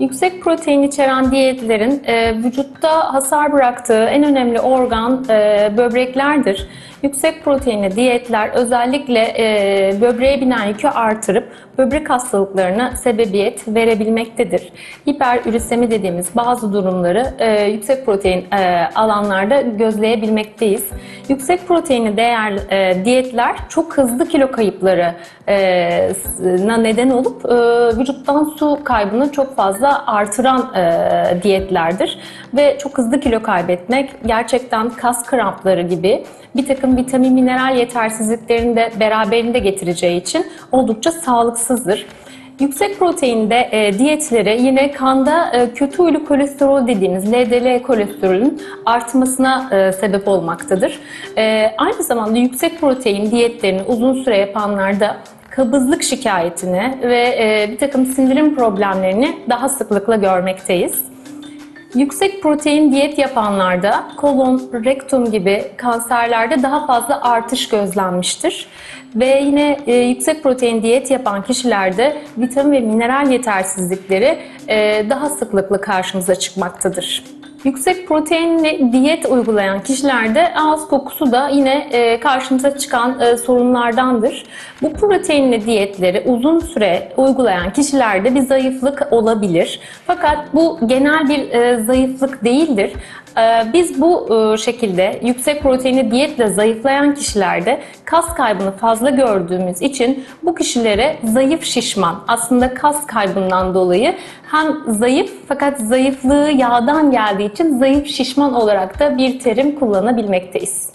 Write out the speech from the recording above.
Yüksek protein içeren diyetlerin e, vücutta hasar bıraktığı en önemli organ e, böbreklerdir. Yüksek proteinli diyetler özellikle e, böbreğe binen yükü artırıp böbrek hastalıklarına sebebiyet verebilmektedir. Hiperürisemi dediğimiz bazı durumları e, yüksek protein e, alanlarda gözleyebilmekteyiz. Yüksek proteinli değer e, diyetler çok hızlı kilo kayıpları e, neden olup e, vücuttan su kaybını çok fazla artıran e, diyetlerdir ve çok hızlı kilo kaybetmek gerçekten kas krampları gibi bir takım vitamin mineral yetersizliklerini de beraberinde getireceği için oldukça sağlıksızdır. Yüksek proteinde e, diyetleri yine kanda e, kötü huylu kolesterol dediğimiz LDL kolesterolün artmasına e, sebep olmaktadır. E, aynı zamanda yüksek protein diyetlerini uzun süre yapanlarda kabızlık şikayetini ve e, bir takım sindirim problemlerini daha sıklıkla görmekteyiz. Yüksek protein diyet yapanlarda kolon, rektum gibi kanserlerde daha fazla artış gözlenmiştir. Ve yine e, yüksek protein diyet yapan kişilerde vitamin ve mineral yetersizlikleri e, daha sıklıkla karşımıza çıkmaktadır. Yüksek proteinli diyet uygulayan kişilerde ağız kokusu da yine e, karşımıza çıkan e, sorunlardandır. Bu proteinli diyetleri uzun süre uygulayan kişilerde bir zayıflık olabilir. Fakat bu genel bir e, zayıflık değildir. Biz bu şekilde yüksek proteinli diyetle zayıflayan kişilerde kas kaybını fazla gördüğümüz için bu kişilere zayıf şişman aslında kas kaybından dolayı hem zayıf fakat zayıflığı yağdan geldiği için zayıf şişman olarak da bir terim kullanabilmekteyiz.